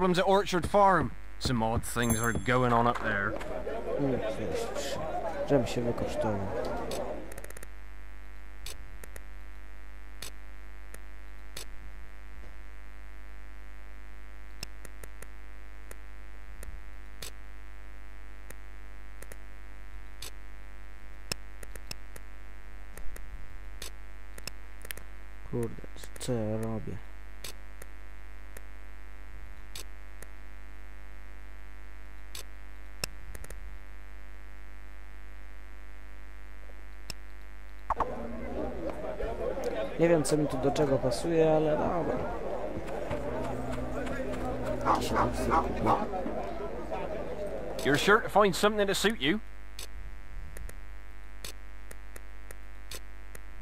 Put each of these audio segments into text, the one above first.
problems at Orchard Farm. Some odd things are going on up there. Uff, jest trzy. Żebym się wykosztował. Kurde, co ja robię? Nie wiem co mi tu do czego pasuje, ale dobra. Elixir kupię. You're sure to find something to suit you?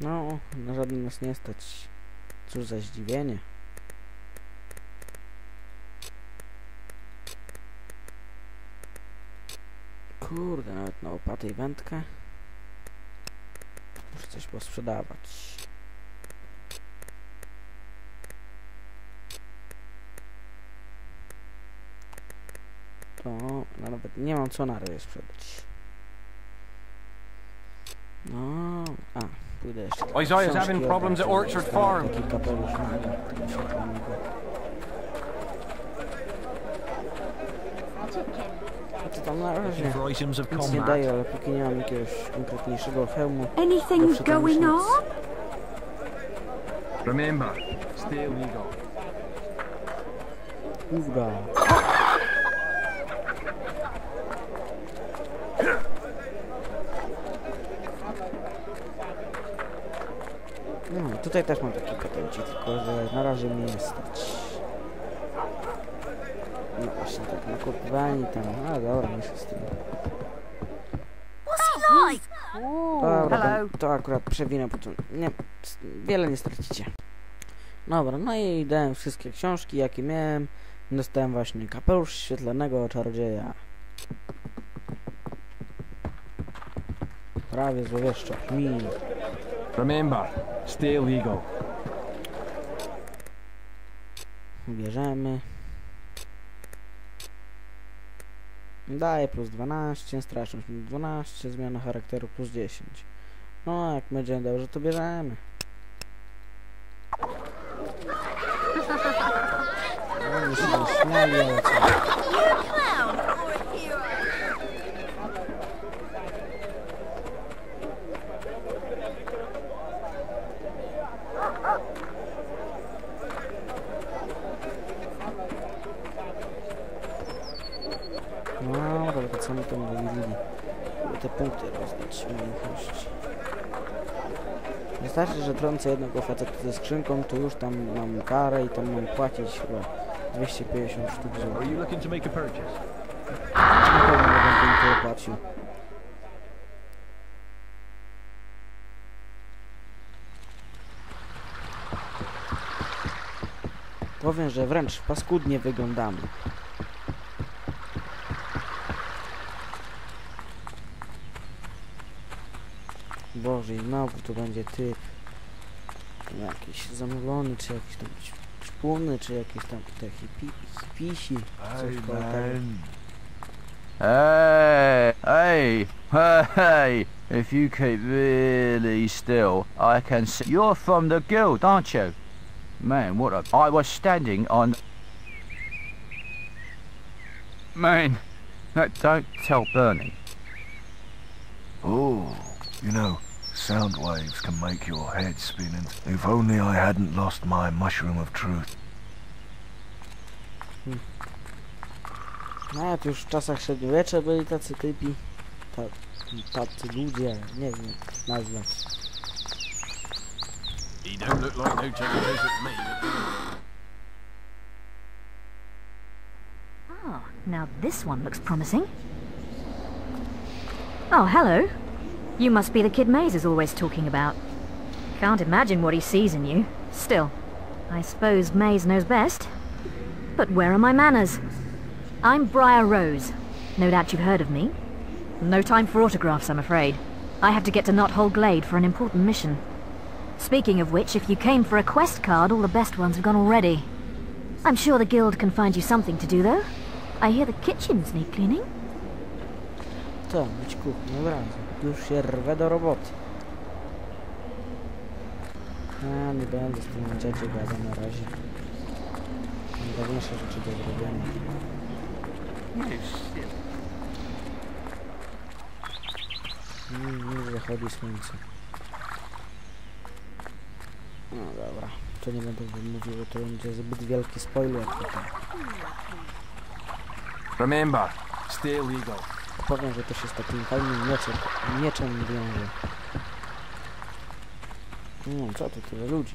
No, na żadnym nas nie stać. Cóż za zdziwienie. Kurde, nawet na łopatę i wędkę. Muszę coś posprzedawać. To no, nawet nie mam co na razie sprzedać. No, a, pójdę jeszcze. trochę Isaiah's książki having problems at obrać, Orchard dostałem Farm. Taki kapelusz maga, który się pomogł. A to tam na razie for items of nic nie combat. daje, ale póki nie mam jakiegoś konkretniejszego hełmu, Anything zawsze tam już going nic. on? Remember, steel eagle. Ura. No, tutaj też mam taki patenci, tylko że na razie mnie nie stać. No właśnie, tak nakupywani tam, a dobra, myślę z tym. Dobra, hello. to, akurat przewinę, bo tu nie, wiele nie stracicie. Dobra, no i dałem wszystkie książki, jakie miałem. Dostałem właśnie kapelusz świetlanego czarodzieja. Prawie złowieszczo brzmi. Remember, steel eagle. Bierzemy. Daje plus 12, straszność minus 12, zmiana charakteru plus 10. No, jak będzie dobrze, to bierzemy. No, oni się śmiali, ale co? Clown or a hero? No, dobra, to co my tam mówili? Żeby te punkty rozdać umiejętności. Wystarczy, że trącę jednego faceta ze skrzynką, to już tam mam karę i tam mam płacić chyba 250 sztuk Are złotych. you looking to make a purchase? Na pewno będę im tyle płacił. Powiem, że wręcz paskudnie wyglądamy. Boże, i znowu tu będzie typ. Jakiś zamulony, czy jakiś tam ć- ćpuny, czy jakieś tam te hipi, hipisi. Coś koło tego. Hey, hey, hey, if you keep really still, I can see. You're from the guild, aren't you? Man, what a. I was standing on. Man, no, don't tell Bernie. Oh, you know, sound waves can make your head spin, and if only I hadn't lost my mushroom of truth. Nawet już w czasach średniowiecza byli tacy typi. Ta, tacy ludzie, nie wiem jak nazwać. He don't look like no changes at me. Ah, now this one looks promising. Oh, hello. You must be the kid Maze is always talking about. Can't imagine what he sees in you. Still, I suppose Maze knows best. But where are my manners? I'm Briar Rose. No doubt you've heard of me. No time for autographs, I'm afraid. I have to get to Knothole Glade for an important mission. Speaking of which, if you came for a quest card, all the best ones have gone already. I'm sure the guild can find you something to do, though. I hear the kitchens need cleaning. Być kuchnię od razu. Już się rwę do roboty. A, nie będę z tym dziadzie gadał na razie. Mam ważniejsze rzeczy do zrobienia. Mm, Już zachodzi słońce. No dobra, to nie będę wam mówił, bo to będzie zbyt wielki spoiler tutaj. Remember, stay legal. Powiem, że to się z takim fajnym mieczem, mieczem wiąże. No, co tu tyle ludzi?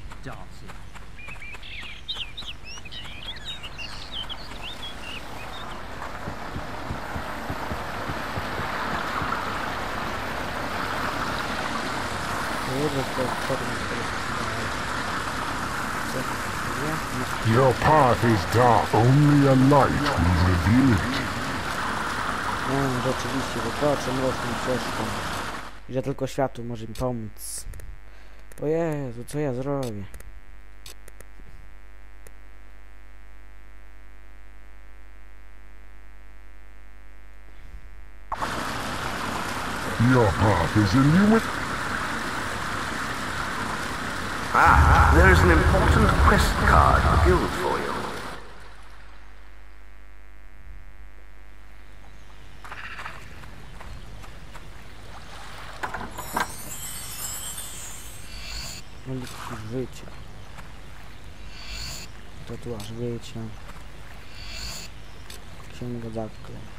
Your path is dark. Only a light will reveal it. No, rzeczywiście, wykroczę mroczną ścieżką. I że tylko światło może mi pomóc. O Jezu, co ja zrobię? Your path is illuminated. Ah, there is an important quest card guild for you. Eliksir życia. Tatuaż życia. Księga zaklęć.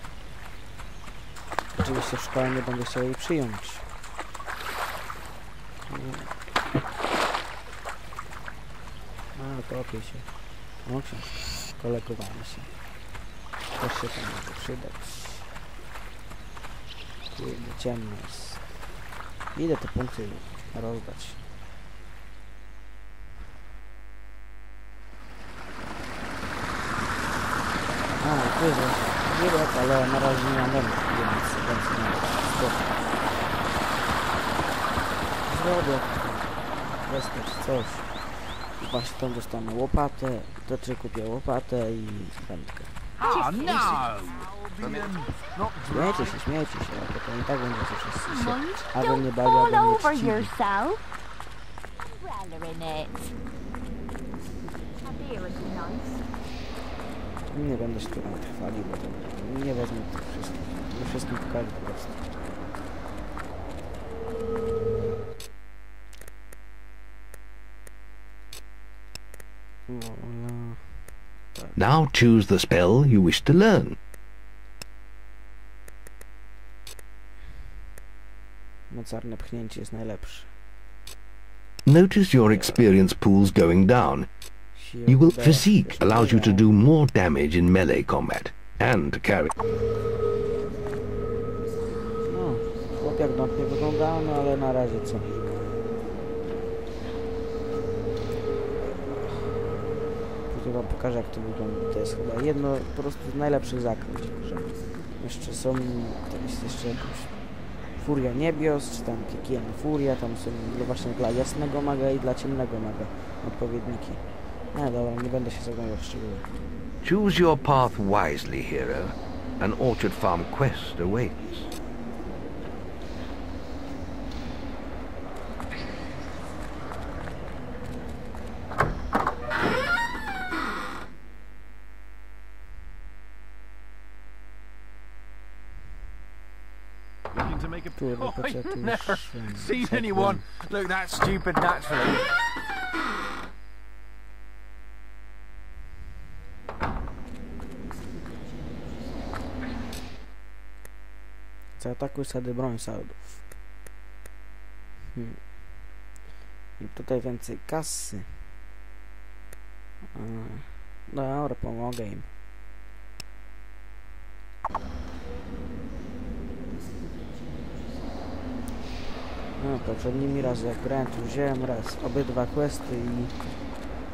Oczywiście w szkole nie będę chciał jej przyjąć. A, topię się. No książka. Kolegowanie się. Też się tam może przydać. Kurde, ciemno jest. Idę te punkty rozdać. Właśnie wirek, ale na razie nie mam więc, więc nie spoko. Zrobię wespać coś. Właśnie tam dostanę łopatę, to czy kupię łopatę i wędkę. Oh no! Śmiejcie się, śmiejcie się, ale to i tak będziecie wszyscy się. A wy mnie bawi, a wy mnie czcili. Umbrella in it. A beer would be nice. Nie będę się tu chwalił, bo to nie wezmę tych wszystkich. Nie wszystkim pokażę po prostu. Now choose the spell you wish to learn. Mocarne pchnięcie jest najlepsze. Notice your experience pools going down. You will physique allows you to do more damage in melee combat and carry. No, chłop jak dąb nie wyglądał, no ale na razie co? Później wam pokażę jak to wygląda. To jest chyba jedno po prostu z najlepszych grze. Jeszcze są, to jest jeszcze Furia Niebios, czy tam Piekielna Furia, tam są no właśnie dla jasnego maga i dla ciemnego maga odpowiedniki. No dobra, nie będę się zagłębiał w szczegóły. Choose your path wisely, hero. An Orchard Farm quest awaits. Looking to make a Kurde, po co ja tu never seen anyone look that stupid naturally. Zaatakuj sady broń saldów. Hmm. I tutaj więcej kasy. Dobra, pomogę im. No, poprzednimi razy jak grałem, wziąłem raz obydwa questy i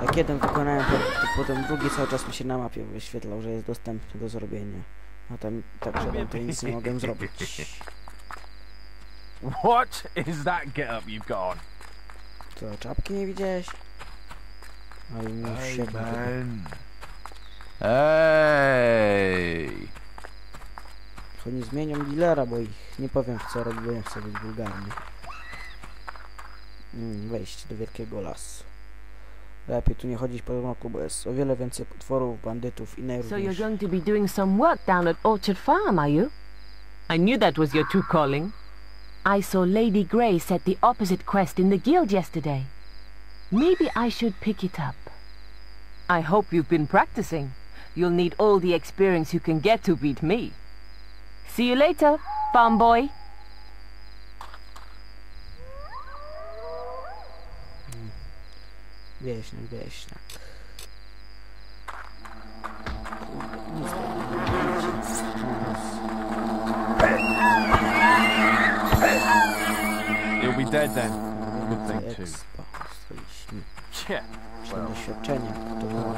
jak jeden wykonałem, to potem drugi cały czas mi się na mapie wyświetlał, że jest dostępny do zrobienia. A tam także tam to nic nie mogłem zrobić. What is that get up you've got on? Co, czapki nie widziałeś? Ale Hey się man, Hey! Oni zmienią dealera, bo ich nie powiem w co nie chcę być wulgarny. Mm, wejść do wielkiego lasu. Lepiej tu nie chodzić po mroku, bo jest o wiele więcej potworów, bandytów i So you're najróżniejszych. going to be doing some work down at Orchard Farm, are you? I knew that was your true calling. I saw Lady Grey set the opposite quest in the guild yesterday. Maybe I should pick it up. I hope you've been practicing. You'll need all the experience you can get to beat me. See you later, farm boy. Wieśniak, wieśniak. Kurde, nic nie You'll be dead then. Good thing too. Yeah. To było.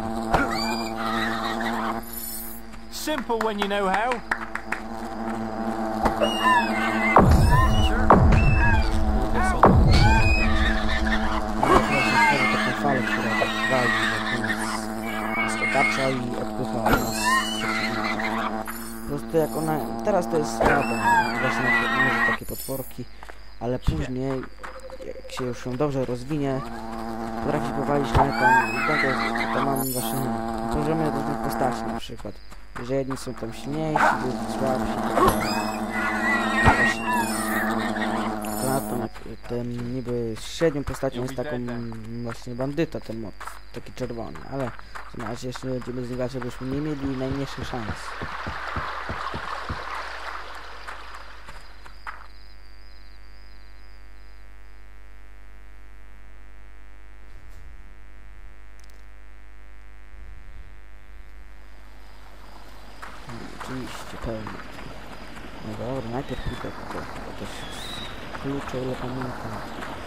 Simple when you know how. Wali nas. Skakacza i odpycha od nas. Po prostu jak ona... Teraz to jest słaba. Właśnie może takie potworki, ale później jak się już ją dobrze rozwinie, potrafi powalić na tam, tego, to mam właśnie, możemy różnych postaci na przykład, że jedni są tam silniejsi, drudzy słabsi, tak. Właśnie, Ponadto jak ten niby średnią postacią jest taką właśnie bandyta, ten mod, taki czerwony, ale na jeszcze nie będziemy z grać, żebyśmy nie mieli najmniejszych szans. Oczywiście, pełno. No dobra, najpierw tutaj to, to jest klucze, ile pamiętam.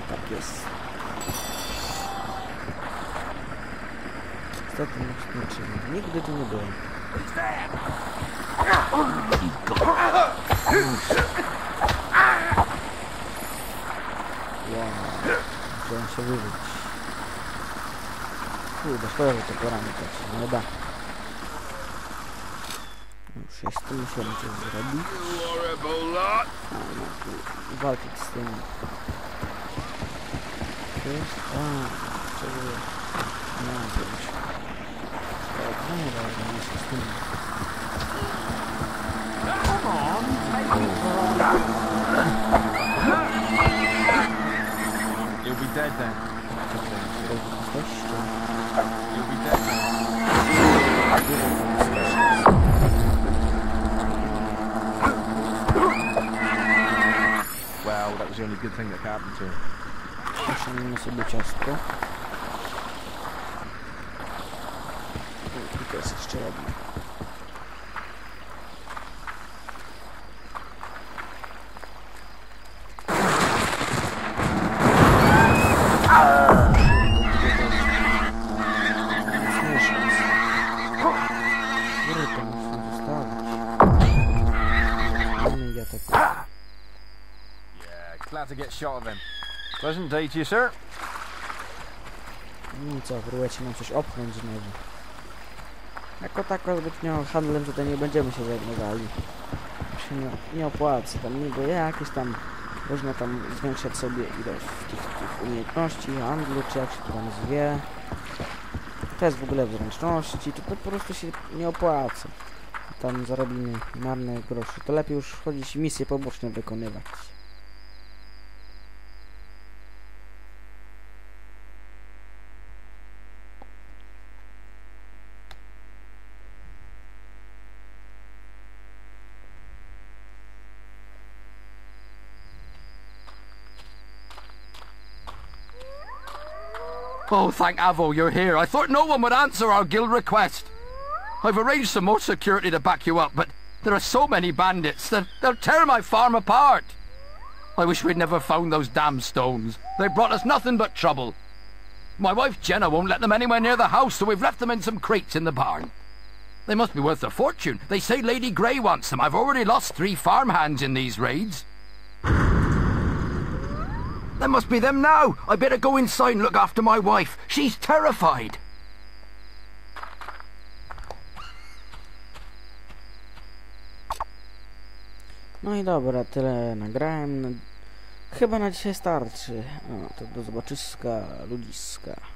Tak jest. Nic nie czyni. Nigdy tu nie byłem. Ja chciałem się wyżyć. Kurde, szkoda, że to porany też. No da. Już jest tu, musimy coś zrobić. Walczyć z tym. Jest... A, czego? Nie mam pojęcia. Tak, no nie dobra, nie się z tym. You'll be dead then. Jesteście. You'll be dead then. Well, that was the only good thing that happened to her. Osiągniemy sobie ciastko. O, Tutaj jest jeszcze jedno. Śmieszne jest. Kurde, muszę zostawić. Mamy ja tak... Yeah, glad to get shot of him. Pleasant day to you, sir. No co, próbujecie nam coś opchnąć znowu. Jako tako zbytnio handlem tutaj nie będziemy się zajmowali. Się nie, nie opłaca, tam niby jakieś tam można tam zwiększać sobie ilość tych, tych umiejętności, handlu, czy jak się to tam zwie. To jest w ogóle zręczności, to, to po prostu się nie opłaca. Tam zarobimy marne grosze, to lepiej już chodzić misje poboczne wykonywać. Oh, thank Avo you're here. I thought no one would answer our guild request. I've arranged some more security to back you up, but there are so many bandits that they'll tear my farm apart. I wish we'd never found those damn stones. They brought us nothing but trouble. My wife Jenna won't let them anywhere near the house, so we've left them in some crates in the barn. They must be worth a fortune. They say Lady Grey wants them. I've already lost three farmhands in these raids. Must be them now. I better go inside and look after my wife. She's terrified. No i dobra, tyle nagrałem. Chyba na dzisiaj starczy. No, to do zobaczyska, ludziska.